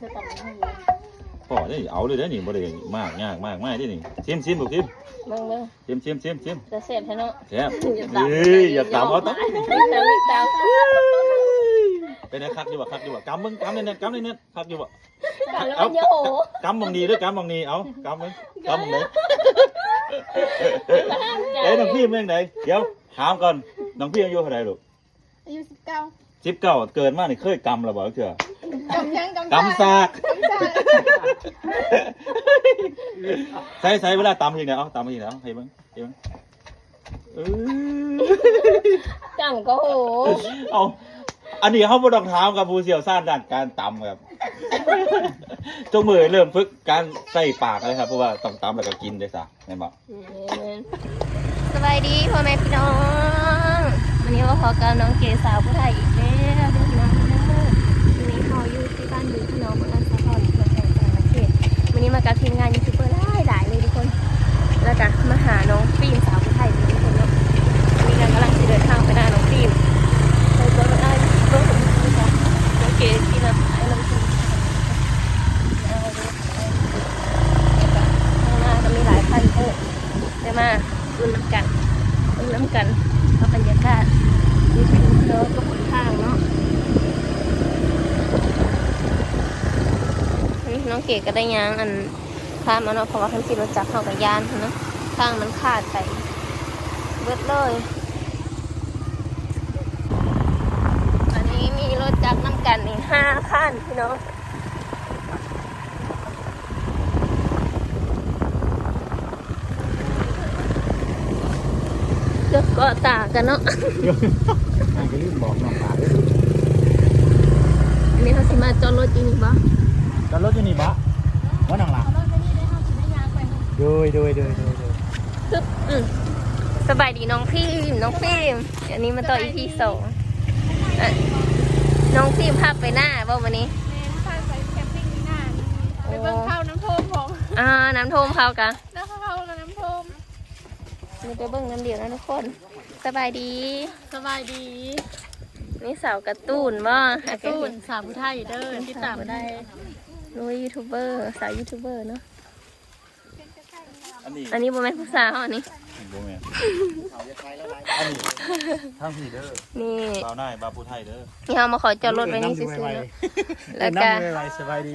จะตัดให้พ่อได้เอาเลยได้อนี่บ่ได้มากยากมากมากได้อนี่ชิมชิมลูกชิมเบิ่งเบิ่งชิมชิมชิมชิมจะเสพให้เนาะแซ่บเฮ้ยอย่าตามเอาตามตามตามเป็นไงคักอยู่บ่คักอยู่บ่กำมึงกำเนี่ยกำเนี่ยคักอยู่บ่ตามแล้วมันเยอะโหกำมองดีด้วยกำมองดีเอากำมึงกำมองไหนเอ้ยน้องพี่เมื่อไหนเดี๋ยวถามก่อนน้องพี่อายุเท่าไหร่ลูกอายุสิบเก้า สิบเก้าเกิดมานี่เคยกำหรือเปล่าเถื่อกำยังกำกำซากใส่ใส่เวลาตำยังไงเอาตำยังไงเอาให้มึงให้มึงเออจังก็โหเอาอันนี้เขาบ่ต้องถามกับผู้เชี่ยวชาญด้านการตำครับจงมือเริ่มฝึกการใส่ปากเลยครับเพราะว่าต้องตำแล้วก็กินได้ซะแม่นบ่สบายดีพ่อแม่พี่น้อง วันนี้ว่าพอกับน้องเกสาวผู้ไทยอีกแล้วเด้อพี่น้องเด้อวันนี้เขาอยู่ที่บ้านดูพี่น้องเมืองอันสะพอนเมืองแสงสารเขตวันนี้มากับทีมงานยูทูบเบอร์หลายหลายเลยทุกคน แล้วก็มาหาน้องฟิล์มสาวผู้ไทยนี่ทุกคนเนาะวันนี้เรากำลังจะเดินทางไปหน้าน้องฟิล์มไปเจอกันได้เบอร์ผมนะคะน้องเกที่เราไอ้น้องฟิล์มเอาดูข้างหน้าก็มีหลายพันเออได้มาดูน้ำกันดูน้ำกันเอาบรรยากาศนี่เป็นเนาะก็ผลทางเนาะอืมน้องเก๋ก็ได้ยางอันข้ามมาเนาะเพราะว่าคันสิรถจักรเข้ากับยานเนาะทางมันขาดไปเบิดเลยอันนี้มีรถจักรน้ำกันอีกห้าคันพี่น้องเดี๋ยวก็ตากันเนาะอ่าก็รีบบอกน้องหลานอันนี้เขาสิมาจอดรถจริงบ่ จะรถอยู่นี่บะว่าน้องหลานโดยโดยโดยโดยโดยซึบอืมสบายดีน้องพิมน้องพิมอันนี้มาต่ออีพีสองอะน้องพิมพาไปหน้าบ่วันนี้แม่พาไปแคมปิ้งนี่น่าไปเบิ่งข้าวน้ำโทมผมอ่าน้ำท่วมเขากะแล้วข้าวกับน้ำโทมมีไปเบิ่งน้ำเดียวนะทุกคน สบายดี สบายดีนี่สาวการะตูนบ่กระตุ้นสาวผู้ไทยเด้อที่ตามได้ รู้ยูทูบเบอร์สาวยูทูบเบอร์เนาะอันนี้อันนี้บ่แม่นผู้สาวอันนี้บ่แม่นอันนี้ทางพี่เด้อนี่บ่าวหน้ายบ่าวผู้ไทยเด้อนี่เรามาขอจอดรถไว้นี่ซื่อๆเนาะแล้วก็น้ำไวๆสบายดี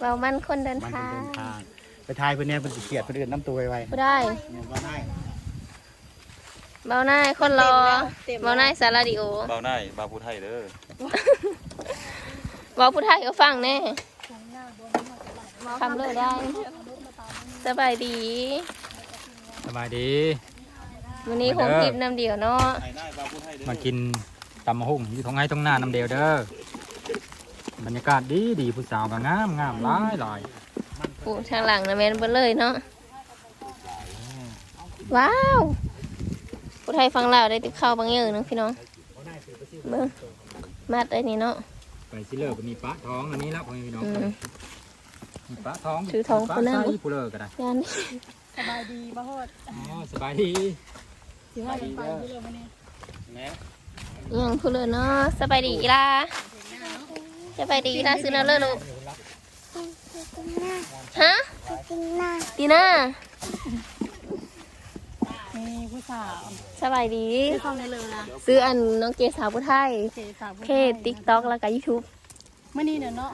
เรามันคนเดินมันทาเป็นงเดินทางไปทายเพื่อนเนี่ยเป็นสิเกียดเพื่อนอื่นน้ำตัวไวบ่ได้ๆเนี่ยว่าได้เบาหน้ายคนรอเบาหน้ายสาราดิโอบ่าวหน้ายบ่าวผู้ไทยเด้อเบาผู้ไทยก็ฟังแน่ คำเลยได้สบายดีสบายดี วันนี้คงคลิปน้ำเดียวเนาะไอ้นายบ่าวผู้ไทยเด้อมากินตำมะฮุ่งอยู่ท้องไห้ท้องหน้าน้ำเดียวเด้อบรรยากาศดีดีผู้สาวก็งามงามหลายหลายปูทางหลังนะแมนเบดเลยเนาะว้าวผู้ไทยฟังลาวได้ติดข้าวบางอย่างหนึงพี่น้องเบิ้งมัดไอ้นี่เนาะไปสิเลิกก็มีปลาท้องอันนี้แล้วพ่อแม่พี่น้องอืมมี ปลาท้องถือท้องปลาคนนั้น ไส้ผู้เลิกก็ได้ยันสบายดีบ่โหดอ๋อสบายดีสิว่าจะไปที่เรือวันนี้แม่ยังพูดเลยเนาะสบายดีอีล่ะสบายดีอีล่ะซื้อเนาเลยลูกฮะดีน่านี่ผู้สาวสบายดี ที่เข้าในเรือละซื้ออันน้องเกสาวผู้ไทยเกสาวผู้เพไทยจติ๊กต็อกแล้วก็ยูทูบเมื่อนี้เนี่ยเนาะ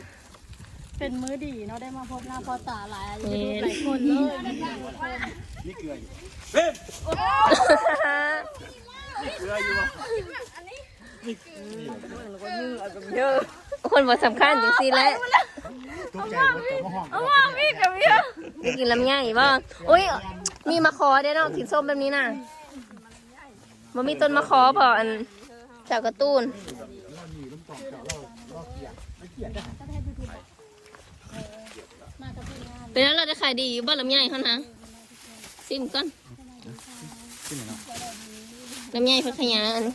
เป็นมื้อดีเนาะได้มาพบหน้าพ่อตาหลายอายุหลายคนเลยนี่เกลืออยู่เฮ้ยเกลืออยู่บ่คนบ่สำคัญจังซี่แหละทุกใจหมดแต่ว่าห้องพี่กับพี่ไปกินลำไยบ่อุ้ยมีมะขอได้เนาะกินส้มแบบนี้น่ะบ่มีต้นมะขอบ่อันเจ้าการะตูน เป็นแล้วเราได้ขายดีอยู่บ่ลำไยเขานะซิมก่อนขึ้นลยเนาะลำไยพัทยาอันนี้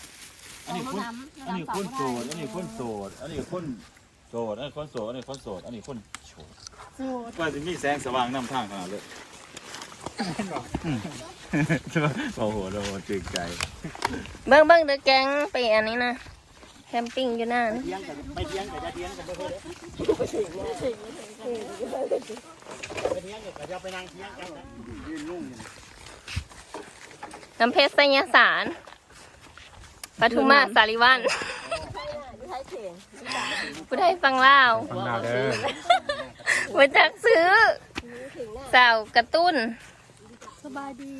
อันนี้คนอันนี้คนโสดอันนี้คนโสดอันนี้คนโสดอันนี้คนโสดอันนี้คนโสดอันนี้คนโสดโอ้ว่าจะมีแสงสว่างนำทางขนาดเลยโอ้โหโอ้โหจึกใจ เบิ่งเบิ่งเด้อแกงไปอันนี้นะ แคมปิ้งอยู่นั่นเที่ยงกันไปเที่ยงกับจะเที่ยงกันไปเพื่อไปเที่ยงกับจะไปนั่งเที่ยงกันนะยืนลุ่งอยู่น้ำเพชรไสยสารปทุมมาสาริวันผู้ไทยฟังเล่าวฟังลาวเด้อมาจากซื้อสาวกระตุ้น สบายดี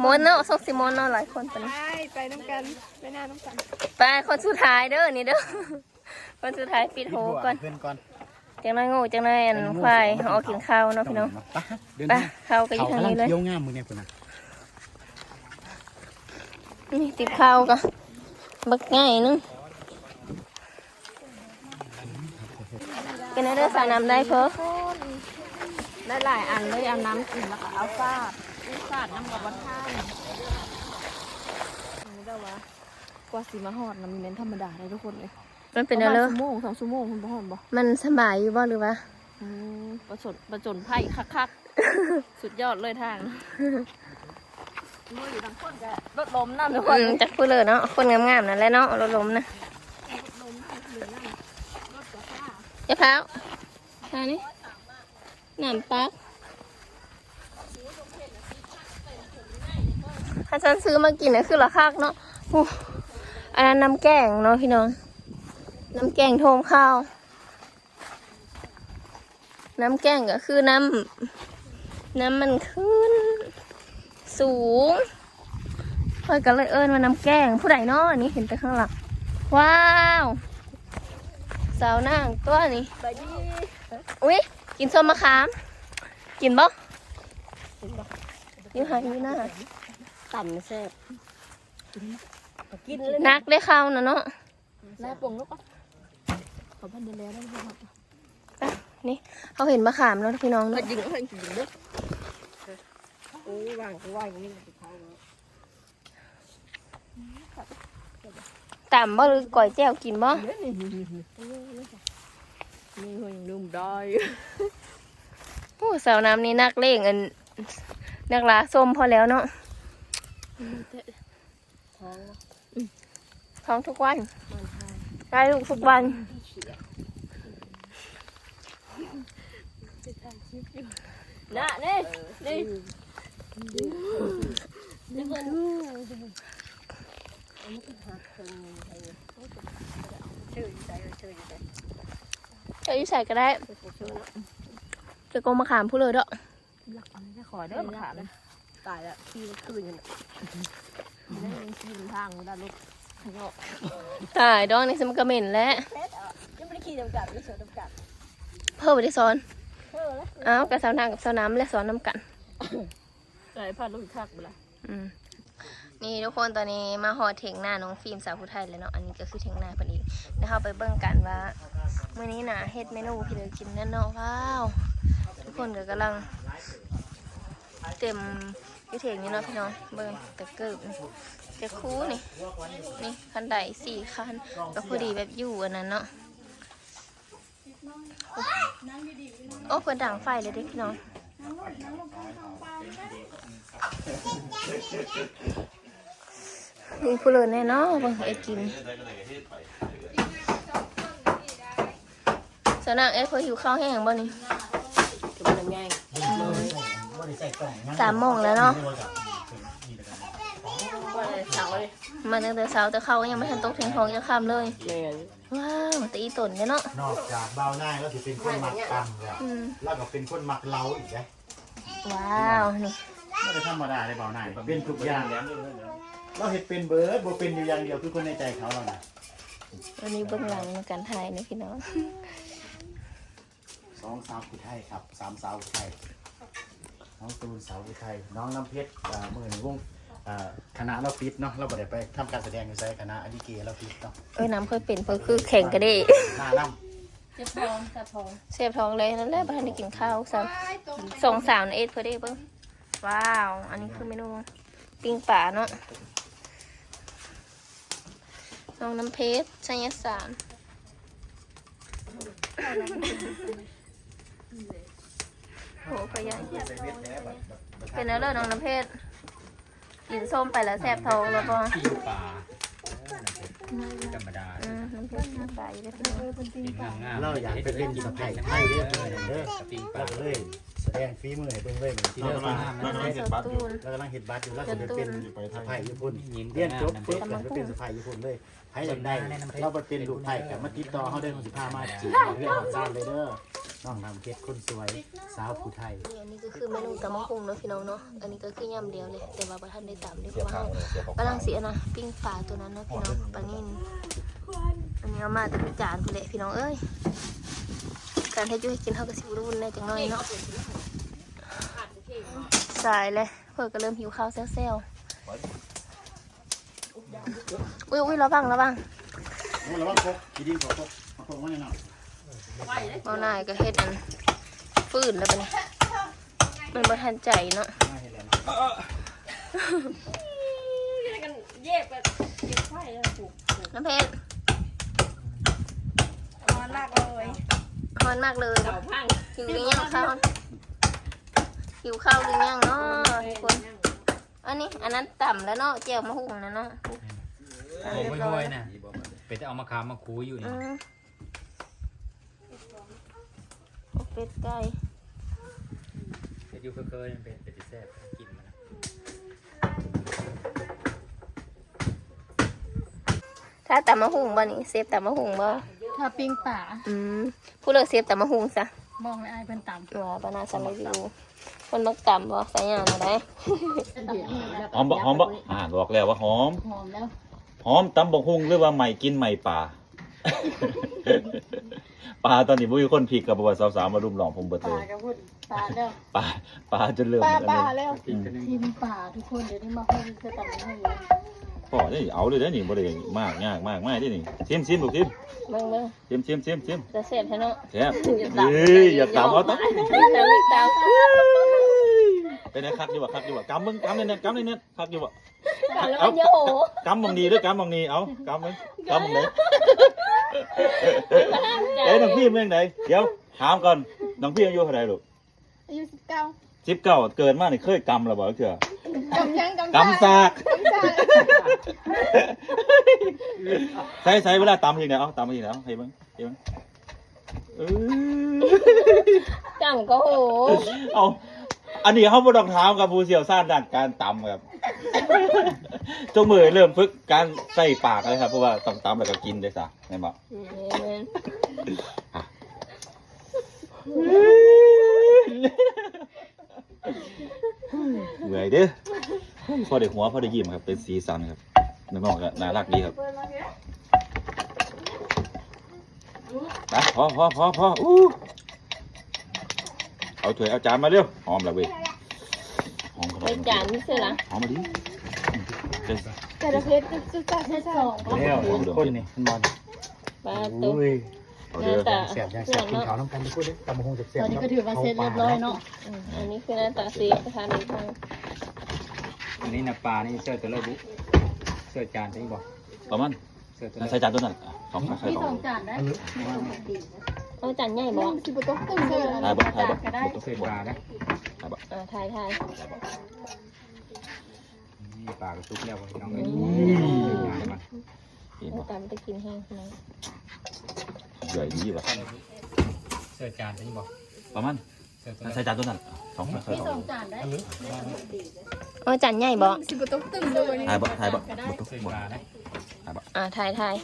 โมนเนาะซกซิโมนเนาะหลายคนตอนนี้ไปไปน้ำกันไปหน้าน้ำกันไปคนสุดท้ายเด้อนี่เด้อคนสุดท้ายปิดโหก่อนเพื่อนก่อนจังน้อยโงูจังน้อยอันควายเอาออกกินข้าวเนาะพี่น้องไปเดินไปทางข้าวก็อยู่เขาทางกำลังนี้เลยเที่ยวงามมือเนี่ยคุณนะนี่ติดข้าวก็บักง่ายนึงกินได้เด้อสาน้ำได้เพอได้หลายอันเลยเอาน้ำกินแล้วก็เอาฟาด ฟาดน้ำกับวัดท่านนี่ได้วะกว่าสีมาหอดน้ำเน้นธรรมดาเลยทุกคนเลยมันเป็นปอะระไรมาณชั่วโมงสองชั่วโมงคุณพ่อหอดบ่มันสบายอยู่บ่หรือว่าอืมประจนประจนไผ่คักๆ สุดยอดเลยทางมืออยู่ดังคนจะรถล้มน้ำทุกคอืนมจากพูดเลยเนาะคนงามๆนั่นแหละเนาะรถล้มนะเจ้าพร้าวทานี่น้ำปัก ถ้าฉันซื้อมากินนี่ยคือราคาเนาะอันนั้นน้ำแกงเนาะพี่น้อง น้ำแกงโทมข้าว น้ำแกงก็คือน้ำน้ำมันขึ้น สูงเพื่อนก็เลยเอิ้นว่าน้ำแกงผู้ใดเนาะอันนี้เห็นแต่ข้างหลัง ว้าว สาวนางตัวนี้ไปดีอุ้ยกินส้มมะขาม กินบ่อยู่หายยูหน้า ต่ำแซ่บกินเลยนักได้เข้านะเนาะแล้วปงลูกอะขอพันเดียวแล้วได้ไหมครับนี่เขาเห็นมะขามแล้วพี่น้องมาเนาะยิงแล้วยิงเด้อโอ้ยวางก็วางอย่างนี้สุดท้ายแล้วต่ำบ่หรือก่อยแจ้วกินบ่นี่นี่นี่นี่นี่เขายังดื่มได้โอ้สาวน้ำนี่นักเลงอันนักลาส้มพอแล้วเนาะ ท้องท้องทุกวันได้ลูกทุกวันน่ะนี่นี่จะอยู่ใส่ก็ได้จะโกงมะขามผู้เลยเด้อขอเด้อมาถาม ตายแล้วขี้มันคืนอยู่น่ะนั่นยังขี้มันทางด้านลูกข้างนอกตายดองนี่สมกระเหม็นแล้วยังไม่ได้ขี้จำกัดไม่เชื่อจำกัดเพิ่มไปได้สอนเออแล้วอ้าวกับสาวนางกับสาวน้ำและสอนน้ำกันไก่พันลูกคักไปละอืมนี่ทุกคนตอนนี้มาหอเถงหน้าน้องฟิล์มสาวผู้ไทยแล้วเนาะอันนี้ก็คือเถงหน้าพอดีแล้วเราไปเบิ่งกันว่ามื้อนี้นะเฮ็ดเมนูพี่เลยกินแน่นเนว้าว ทุกคนก็กำลังเต็ม อยี่เถงนี่เนาะพี่น้องเบิ่งตะเกิบนี่ตะคูนี่นี่คันใดสี่คันก็พอดีแบบอยู่อันนั้นเนาะโอ้เพิ่นดังไฟเลยเด้พี่น้องนี่ผู้เลินแน่เนอนบางเอ็ดกินสนางเอ็ดพอหิวข้าวแห้งบ่นี่ สามโมงแล้วเนาะว่าอะไรเสาเลยมาตั้งแต่เช้าแต่ข้าวก็ยังไม่ทันตกถึงท้องจะค่ำเลยแม่นว้าวตีตนเนี่ยเนาะนอกจากเบาหน้าก็ถือเป็นคนมักกันแล้วอืมแล้วก็เป็นคนมักเล้าอีกนะว้าวนี่ไม่ได้ธรรมดาเลยเบาหน้าเป็นทุกอย่างเราเห็ดเป็นเบิร์ดบ่เป็นอยู่อย่างเดียวคือคนในใจเขาเรานะวันนี้เบื้องหลังในการถ่ายนี่พี่น้องสองสาวผู้ไทยครับสามสาวผู้ไทย น้องตูนสาวผู้ไทยน้องน้ำเพชรอ่ามือหนึ่งวงอ่าคณะเราปิดเนาะเราบ่ได้ไปทำการแสดงอยู่ใส่คณะอดิเกเราปิดเนาะเอ้ยน้ำเคยเป็นเพอคือแข่งก็ได้หน้าน้เจ็บท้องกระท้องเสียบท้องเลยนั่นแหละบ้านได้กินข้าวสาวสองสาวนะเอ็ดเพื่อได้เบิ้งว้าว อันนี้คือเมนูปิ้งป่าเนาะน้องน้ำเพชรชัยสาร โหขยันำใส่เวทแน่แบบแบบแบบเป็นแล้วเลยน้องน้ำเพชรกินส้มไปแล้วแสบท้องแล้วก็ขี้ปลาธรรมดาอืมน้ำเพชรน้ำใสเลยพี่น้องเป็นงามงามเราอยากไปเล่นสะพายไทยเด้อเด้อเด้อปิงปเราลาก็เลยแสดงฝีมือให้เบิ่งเลยที่เราเด้อกำลัมางเรากำลังเห็นบัตรอยู่เรากำลังเฮ็ดบัตรอยู่แล้วสิไปเป็นไปไทสะยพายญี่ปุ่นเรียนจบปุ๊บแล้วไปเป็นสะพายญี่ปุ่นเลยให้อยากได้เราไปเป็นลูกไทยกับมาติดต่อเฮาเด้อของสิพามาจีบเรื่องของซ่านเลยเด้อ น้องนำเพชรคนสวยสาวผู้ไทยนี่อันนี้ก็คือเมนูตำมะฮุงเนาะพี่น้องเนาะ อันนี้ก็คือยำเดียวเลย แต่ว่าประทันได้ตำด้วยเพเสียราะว่าทางเราเลยเสียของกำลังเสียนะ ปิ้งปลาตัวนั้นเนาะพี่น้องปลานิ่นอันนี้เอามาแต่เป็นจานพี่เละพี่น้องเอ้ย การให้จุ้ยกินเท่ากับสิบรุ่นได้จังน้อยเนาะสายเลยเพื่อก็เริ่มหิวข้าวเซลล์ๆอุ้ยอุ้ยระวังระวังระวังพกขี้ดินขอพกมาพกมาแน่นอน เอาหน่ายก็เฮ็ดอันฟื้นแล้วปะเนี่ยมันบ่ทันใจเนาะมาเฮ็ดแล้วกันเย็บแบบเย็บไฟแล้วผูกน้ำเพชรนอนลากเลยฮอนมากเลยเสาพังหิวหรือยังข้าวหิวข้าวหรือยังเนาะทุกคน อันนี้อันนั้นต่ำแล้วเนาะเจียวมะฮุ่งนะเนาะโอ้ยห้วยๆนะไปจะเอามาขามมาคูอยู่อืนี่ มโอ้ เป็ดไก่ไปอยู่เคยๆมันเป็นเป็ดที่แซ่บกินมันนะถ้าต่ำมะฮุ่งบ่นี่เซฟต่ำมะฮุ่งบ่ถ้าปิ้งป่าอืมผู้เลิกเซฟต่ำมะฮุ่งซะมองเลยไอ้เพิ่นต่ำว่าปานาสันเลยอยู่คนมักต่ำบ่ใส่ยางอะไรหอมบ่หอมบ่อ่าบอกแล้วว่าหอม หอมแล้ว หอมตำบกฮุ่งหรือว่าใหม่กินใหม่ป่า ปลาตอนนี้บุ้ยคนผิดกับประวัติสาวๆมารุมหลองผมเบิดปเลลายกระพุดปลาแล้วปลาปลาจนเริ่มปลาอันปลานี้แล้วอืมทีมป่าทุกคนเดี๋ยวนี้มาเพิ่มจะต่ำให้เลยพ่อนี่เอาเลยได้อนี่บ่ได้มากยากมากมากได้อนี่ชิมชิมลูกชิมเบิ่งเบิ่งชิมชิมชิมชิมจะเสพใช่เนาะแซ่บเอ้ยอย่าตามเอาต้องมีตามมีตาม เป็นไงคักอยู่บ่คักอยู่บ่กำมึงกำเนี่ยๆกำเนี่ยๆคักอยู่บ่แล้วมันเยอะโหกำบังดีด้วยกำบังดีเอากำมึงกำบังไหนเอ้ยน้องพี่เป็นยังไงเดี๋ยวถามก่อนน้องพี่อายุเท่าไหร่ลูกอายุสิบเก้าสิบเก้าเกิดมานี่เคยกำหรือเปล่าเถื่อกำยังกำกำซากใส่ใส่เวลาตำทีเนี่ยเอาตำทีเนี่ยเอาให้มึงให้มึงเออจังก็โหเอา อันนี้เขาบ่ต้องถามกับผู้เชี่ยวชาญด้านการตำครับจงมือเริ่มฝึกการใส่ปากเลยครับเพราะว่าต้องตำแล้วก็กินได้ซะแม่นบ่แม่นเหนื่อยเด้อพอได้หัวพอได้ยิ้มครับเป็นสีสันครับน้องๆก็น่ารักดีครับไปพอพอพอพออู้ เอาถ้วยเอาจานมาเร็วหอมและเว้ยหอมขนาไปดจานนี่สิล่ะหอมมาดิเป็นกระเพชรจุดจัดให้สองแล้วคนนี่คุณบอลปลาตุ๊อุ้ยเอาเด้อแต่แซ่บยังแซ่บกินข้าวน้ำกันทุกคนเด้อตำบักหุ่งแซ่บตอนนี้ก็ถือว่าเสร็จเรียบร้อยเนาะอืมอันนี้คือหน้าตาซีสถานีทางอันนี้นะปลานี่เสื้อตัวละบุเสื้อจานใช่บอกประมาณเสื้อตัวละใส่จานตัวนั้นอะสองใส่มีสอสองงจานได้ เอาจานใหญ่บ่สิบประตูตึ้งเลยถ่ายบ่ถ่ายบ่ก็ได้เสื้อปลานะอ่าทายทายนี่ปลากระตุกแล้วน้องเอ้ยงานมันเห็นเอาบ่ตามไปกินแห้งพี่น้องใหญ่ดีว่ะเสื้อจานใช่บอกประมาณเสื้อตัวละใส่จานตัวนั้นอะสองใส่มีสสอองงจานได้เอาจานใหญ่บ่สิบประตูตึ้งเลยถ่ายบ่ถ่ายบ่ก็ได้บ่ทุกเสื้อบ่ปลานะอ่าทายทาย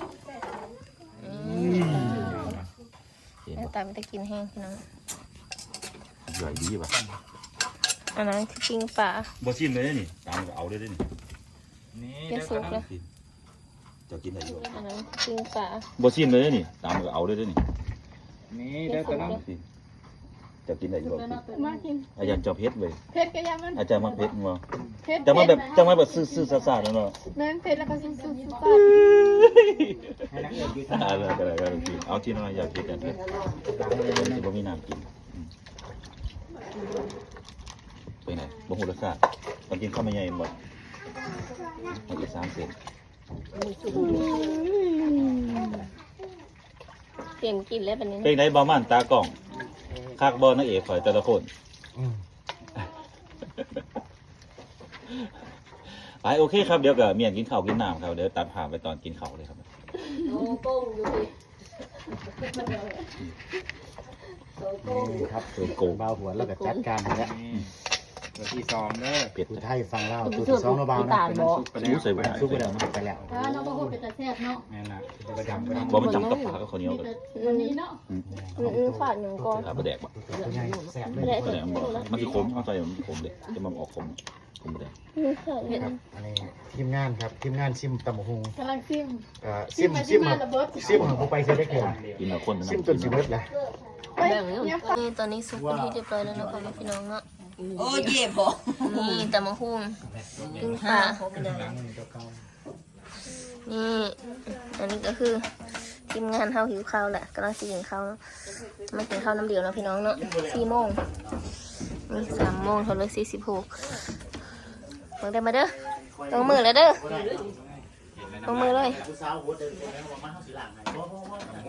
เห็นเอา บ่ตามไปกินแห้งพี่น้องใหญ่ดีว่ะอันนั้นคือปิ้งปลาบ่ชิมเลยนี่ตามก็เอาเลยเด้นี่นี่เป็นซุปเลยจะกินได้อยู่อันนั้นคือปิ้งปลาบ่ชิมเลยนี่ตามก็เอาเลยเด้นี่นี่เด้อตัวน้อง จะกินได้อยู่บ่มากินอาจารย์จอบเพชรเว้ยเพชรก็ยังมันอาจารย์มาเพชรบ่เพชรจะมาแบบจะมาแบบซื่อๆซ่าๆนั่นเนาะแม่นเพชรแล้วก็สู้สู้สู้ให้นักเรียนอยู่อ่าแล้วก็ได้ก็ได้กินเอาที่น้อยอยากกินกันสิบ่มีน้ำกินอืมไปไหนบ่ฮู้รสชาติต้องกินข้าวมันใหญ่บ่เอาอีก3เซนเตรียมกินแล้วบัดนี้เป็นไงบ่ม่านตากล้อง คักบ่นางเอกข่อยแต่ละคนไปโอเคครับเดี๋ยวก็เมียนกินข้าวกินน้ำครับเดี๋ยวตัดผ่านไปตอนกินข้าวเลยครับโอ้โป้งอยู่ดินี่ครับตัวโกงเบาหัวแล้วก็จัดการแล้ว ตัวที่สองเด้อเป็ดผู้ไทยฟังเล่าตัวที่สองเราเบานะเป็นน้ำซุปไปแล้วอู้ใส่ไปได้น้ำซุปไปแล้วมันไปแล้วถ้าเราบ่ฮู้เป็นตาแซ่บเนาะนี่นล่ะจะไปดำไปดำว่ามันจำกับปลากับข้าวเหนียวมีกันแต่วันนี้เนาะอืมอืมฝาดหนึ่งก่อนปลาบะแดกบ่ตัวใหญ่แซ่บเลไม่ได้ยบะแดกมันบอกมันคือขมเข้าใจมันขมเลยจะมันออกขมขมบะแดกอืมฝาดหนึ่งครับอันนี้ทีมงานครับทีมงานซิมตำบักหุงกำลังซิมเอ่อซิซิมมไปซิซิมมมาครับระเบิดซิมของผมไปเสร็จได้เกินกินเอาคนนะซิมจนสิเบิดแหละเฮ้ยเนี่ยค่ะนี่ตอนนี้ซุปเป็นที่เรียบร้อยแล้วนะคะพี่น้องเนาะ โอ้เจ็บบ่นี่แต่มะฮุ่งปิ้งปลานี่อันนี้ก็คือทีมงานเฮาหิวข้าวแหละกำลังสิกินข้าวเนาะมากินข้าวน้ำเดียวเนาะพี่น้องเนาะสี่โมงนี่สามโมงเท่าเลยสี่สิบหกมาเด้อมาเด้อตรงมือแล้วเด้อตรงมือเลย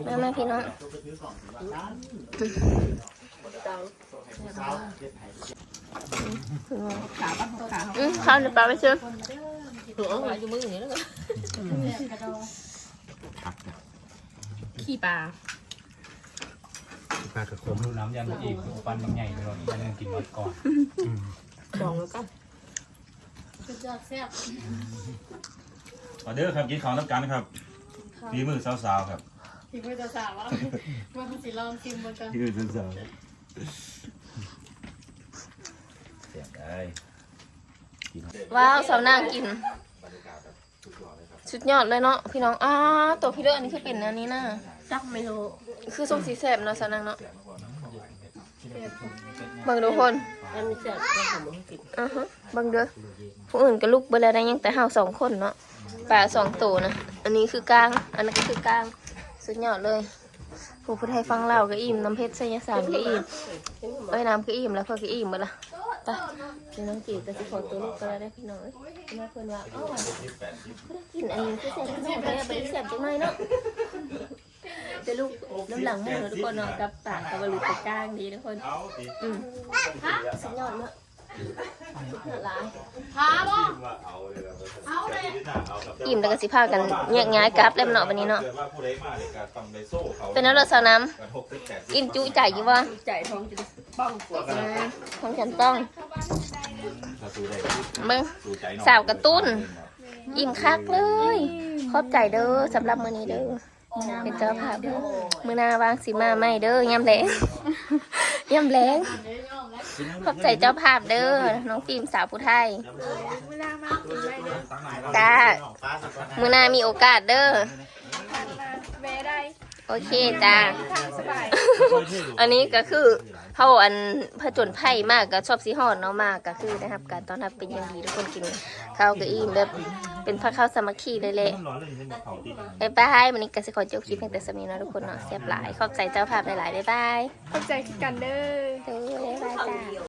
มามาพี่น้อง อืมข้าวในปลาไปเชื่อหัวมาอยู่มืออย่างนี้แล้วก็ขี้ปลาปลากระขผมมรู้น้ำยันอีกปันบางใหญ่ไปหน่อยยันกินหมดก่อนดองแล้วก็สุดยอดแซ่บมาเด้อครับกินข้าวน้ำกันครับฝีมือสาวๆครับที่เพื่อจะสาวว่าว่าเขาสิลองชิมมันกันฝีมือสาวๆเสียงได้ว้าวสาวนางกินสุดยอดเลยเนาะพี่น้องอ้าตัวพี่เลือกอันนี้คือเป็นอันนี้นะจักไม่รู้คือส้มสีแสบเนาะสาวนางเนาะเบิ่งดูคนมันมีแซ่บก็ผมบ่กินอือฮะเบิ่งเด้อผู้อื่นก็ลุกเบิ่แล้วได้ยังแต่เฮาสองคนเนาะปลาสองตัวนะอันนี้คือกลาง อันนั้นก็คือกลางสุดยอดเลยผู้พุทธไทยฟังเล่าวก็อิ่มน้ำเพชรไสยสารก็อิ่มเอ้ยน้ำก็อิ่มแล้วเพื่อก็อิ่มหมดละ ไปพี่น้องจีก็สิขอตัวลูกก็แล้วได้พี่น้องเอ้ยพี่น้องเพิ่นว่าเอ้าวะกินอันนี้คือแซ่บคือแซ่บเลยอะไปแซ่บจังหน่อยเนาะจะลูกน้ำหลังมือทุกคนเนาะกับปากกับบริตกลางดีทุกคนอืมสุดยอดเนาะพาบ่เอาเลยอิ่มแล้วก็สิพากันแยกย้ายกลับแล้วเนาะวันนี้เนาะเกิดว่าผู้ใดมาเนี่ยนสาวน้กันหกสิบแปดสิบำกินจุใจยู่วะใจท้องจะ ป้องกว่าอืมของฉันต้องถ้าสู้ได้เบิ่งสู้ใจน้องสาวกระตุ้น อิ่มคักเลย ขอบใจเด้อสำหรับมื้อนี้เด้อเป็นเจ้าภาพเด้อมื้อหน้าวางสิมาใหม่เด้อยามแลงยามแลงขอบใจเจ้าภาพเด้อน้องฟิล์มสาวผู้ไทยจ้ามื้อหน้ามีโอกาสเด้อโอเคจ้าอันนี้ก็คือ เขาอันผจญภัยมากก็ชอบสีหอดเนาะมากก็คือนะครับ การต้อนรับเป็นอย่างดีทุกคนกินข้าวกับอิ่มแบบเป็นพระข้าวสามัคคีเลยแหละบ๊ายบายวันนี้ก็สิขอจบคลิปเพียงแต่สมีนะทุกคนเนาะเสียบหลายขอบใจเจ้าภาพหลายๆบ๊ายบายเข้าใจกันเด้อเด้อบ๊ายบายจ้า